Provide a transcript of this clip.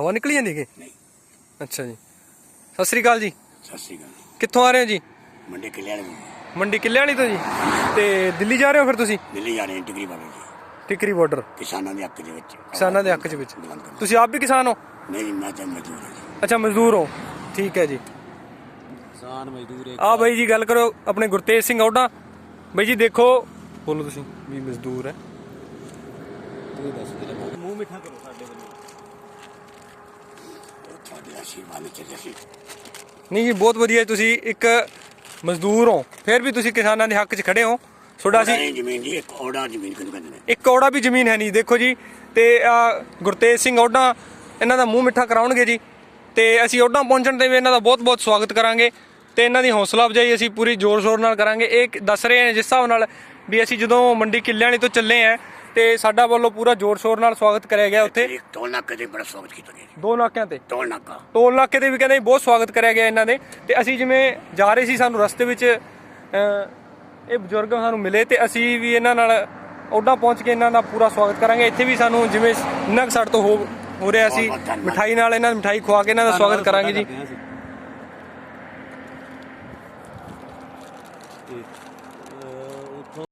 ਹਵਾ ਨਿਕਲੀ ਜਾਂਦੀ ਕਿ? ਨਹੀਂ। ਅੱਛਾ ਜੀ। ਸਤਿ ਸ੍ਰੀ ਅਕਾਲ ਜੀ। ਸਤਿ ਸ਼੍ਰੀ ਅਕਾਲ ਕਿੱਥੋਂ ਆ ਰਹੇ ਹੋ ਜੀ? ਮੰਡੇ ਕਿਲੇ ਵਾਲੇ। ਮੰਡੀ ਕਿੱਲੇ ਵਾਲੀ ਤੋਂ ਜੀ। ਤੇ ਦਿੱਲੀ ਜਾ ਰਹੇ ਹੋ ਫਿਰ ਤੁਸੀਂ? ਦਿੱਲੀ ਜਾ ਰਹੇ ਹਾਂ ਟਿਗਰੀ ਬਾਬੇ ਜੀ। ਟਿਕਰੀ ਬਾਰਡਰ। ਕਿਸਾਨਾਂ ਦੇ ਹੱਕ ਦੇ ਵਿੱਚ। ਕਿਸਾਨਾਂ ਦੇ ਹੱਕ ਚ ਵਿੱਚ। ਬੁਲੰਦ। ਤੁਸੀਂ ਆਪ ਵੀ ਕਿਸਾਨ ਹੋ? ਨਹੀਂ ਮੈਂ ਤਾਂ ਮਜ਼ਦੂਰ ਹਾਂ ਜੀ। ਅੱਛਾ ਮਜ਼ਦੂਰ ਹੋ। ਠੀਕ ਹੈ ਜੀ। ਕਿਸਾਨ ਮਜ਼ਦੂਰ ਇੱਕ। ਆ ਬਾਈ ਜੀ ਗੱਲ ਕਰੋ ਆਪਣੇ ਗੁਰਤੇਜ ਸਿੰਘ ਔਡਾ ਬਾਈ ਜੀ ਦੇਖੋ। ਬੋਲੋ ਤੁਸੀਂ। ਵੀ ਮਜ਼ਦੂਰ ਹੈ। ਦੇ ਮੂੰਹ ਮਿੱਠਾ ਕਰੋ ਸਾਡੇ ਵੱਲੋਂ। ਵਿੱਚ ਨਹੀਂ ਜੀ ਬਹੁਤ ਵਧੀਆ ਤੁਸੀਂ ਇੱਕ ਮਜ਼ਦੂਰ ਹੋ। ਫਿਰ ਵੀ ਤੁਸੀਂ ਕਿਸਾਨਾਂ ਦੇ ਹੱਕ 'ਚ ਖੜੇ ਹੋ। ਤੁਹਾਡਾ ਅਸੀਂ ਜ਼ਮੀਨ ਜੀ ਇੱਕ ਔੜਾ ਜ਼ਮੀਨ ਕਿਹਨੂੰ ਕਹਿੰਦੇ ਨੇ? ਇੱਕ ਔੜਾ ਵੀ ਜ਼ਮੀਨ ਹੈ ਨਹੀਂ ਦੇਖੋ ਜੀ। ਤੇ ਗੁਰਤੇਜ ਸਿੰਘ ਔਡਾ ਇਹਨਾਂ ਦਾ ਮੂੰਹ ਮਿੱਠਾ ਕਰਾਉਣਗੇ ਜੀ। ਤੇ ਅਸੀਂ ਔਡਾ ਪਹੁੰਚਣ ਤੇ ਵੀ ਇਹਨਾਂ ਦਾ ਬਹੁਤ-ਬਹੁਤ ਸਵਾਗਤ ਕਰਾਂਗੇ। ਤੇ ਇਹਨਾਂ ਦੀ ਹੌਸਲਾ ਅਫਜਾਈ ਅਸੀਂ ਪੂਰੀ ਜ਼ੋਰ-ਸ਼ੋਰ ਨਾਲ ਕਰਾਂਗੇ। ਇਹ ਦੱਸ ਰਹੇ ਨੇ ਜਿਸ ਹਿਸਾਬ ਨਾਲ ਵੀ ਅਸੀਂ ਜਦੋਂ ਮੰਡੀ ਕਿੱਲਿਆਂ ਵਾਲੀ ਤੋਂ ਚੱਲੇ ਆ ਤੇ ਸਾਡਾ ਵੱਲੋਂ ਪੂਰਾ ਜ਼ੋਰ ਸ਼ੋਰ ਨਾਲ ਸਵਾਗਤ ਕਰਿਆ ਗਿਆ ਉੱਥੇ। ਟੋਲ ਨਾਕੇ ਤੇ ਬੜਾ ਸਵਾਗਤ ਕੀਤਾ ਗਿਆ ਜੀ। ਦੋ ਨਾਕਿਆਂ ਤੇ? ਟੋਲ ਨਾਕਾ। ਟੋਲ ਵੀ ਕਹਿੰਦੇ ਬਹੁਤ ਸਵਾਗਤ ਕਰਿਆ ਗਿਆ ਇਹਨਾਂ ਦੇ ਤੇ ਅਸੀਂ ਜਿਵੇਂ ਜਾ ਰਹੇ ਸੀ ਸਾਨੂੰ ਰਸਤੇ ਵਿੱਚ ਇਹ ਬਜ਼ੁਰਗ ਸਾਨੂੰ ਮਿਲੇ ਤੇ ਅਸੀਂ ਵੀ ਇਹਨਾਂ ਨਾਲ ਉੱਡਾ ਪਹੁੰਚ ਕੇ ਇਹਨਾਂ ਦਾ ਪੂਰਾ ਸਵਾਗਤ ਕਰਾਂਗੇ। ਇੱਥੇ ਵੀ ਸਾਨੂੰ ਜਿਵੇਂ ਨਗ ਕੁ ਤੋਂ ਹੋ ਹੋ ਰਿਹਾ ਸੀ ਬਹੁਤ ਮਠਾਈ ਨਾਲ ਇਹਨਾਂ ਨੂੰ ਮਠਾਈ ਖਵਾ ਕੇ ਇਹਨਾਂ ਦਾ ਸਵਾਗਤ ਕਰਾਂਗੇ ਜੀ।